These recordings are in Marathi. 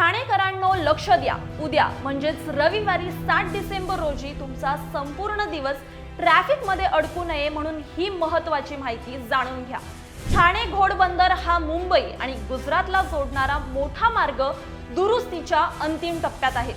ठाणेकरांनो लक्ष द्या. उद्या म्हणजेच रविवारी सात डिसेंबर रोजी तुमचा संपूर्ण दिवस ट्रॅफिकमध्ये अडकू नये म्हणून ही महत्वाची माहिती जाणून घ्या. ठाणे घोडबंदर हा मुंबई आणि गुजरातला जोडणारा मोठा मार्ग दुरुस्तीच्या अंतिम टप्प्यात आहे.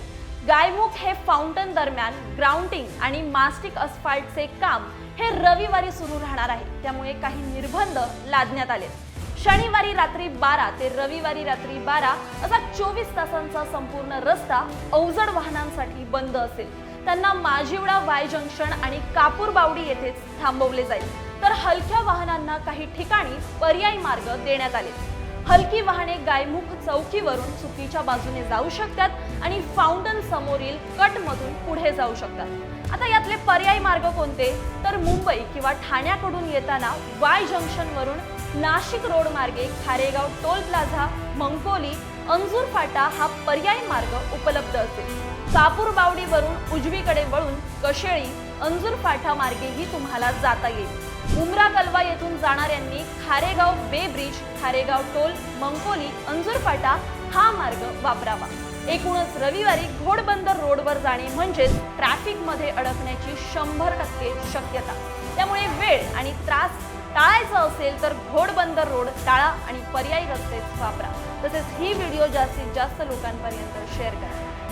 गायमुख हे फाउंटन दरम्यान ग्राउंडिंग आणि मास्टिक अस्फाल्टचे काम हे रविवारी सुरू राहणार आहे. त्यामुळे काही निर्बंध लादण्यात आले शनिवारी रात्री बारा ते रविवारी रात्री बारा असा चोवीस तासांचा संपूर्ण रस्ता अवजड वाहनांसाठी बंद असेल. त्यांना माजिवडा वाय जंक्शन आणि कापूर बावडी येथेच थांबवले जाईल. तर हलक्या वाहनांना काही ठिकाणी पर्यायी मार्ग देण्यात आले. हलकी वाहने गायमुख चौकीवरून चुकीच्या बाजूने जाऊ शकतात आणि फाउंटन समोरील कटमधून पुढे जाऊ शकतात. आता यातले पर्यायी मार्ग कोणते? तर मुंबई किंवा ठाण्याकडून येताना वाय जंक्शन वरून नाशिक रोड मार्गे खारेगाव टोल प्लाझा मंकोली अंजूर फाटा हा पर्यायी मार्ग उपलब्ध असेल. कापूर बावडीवरून उजवीकडे वळून कशेळी अंजूर फाटा मार्गेही तुम्हाला जाता येईल. उमरा कलवा येथून जाणाऱ्यांनी Kharegaon bay bridge Kharegaon toll Mankoli Anjurphata हा मार्ग वापरावा. एकूणच रविवारी घोडबंदर रोडवर जाणे म्हणजेच ट्रॅफिकमध्ये अडकण्याची शंभर टक्के शक्यता. त्यामुळे वेळ आणि त्रास टाळायचा असेल तर घोडबंदर रोड टाळा आणि पर्यायी रस्तेच वापरा. तसेच ही व्हिडिओ जास्तीत जास्त लोकांपर्यंत शेअर करा.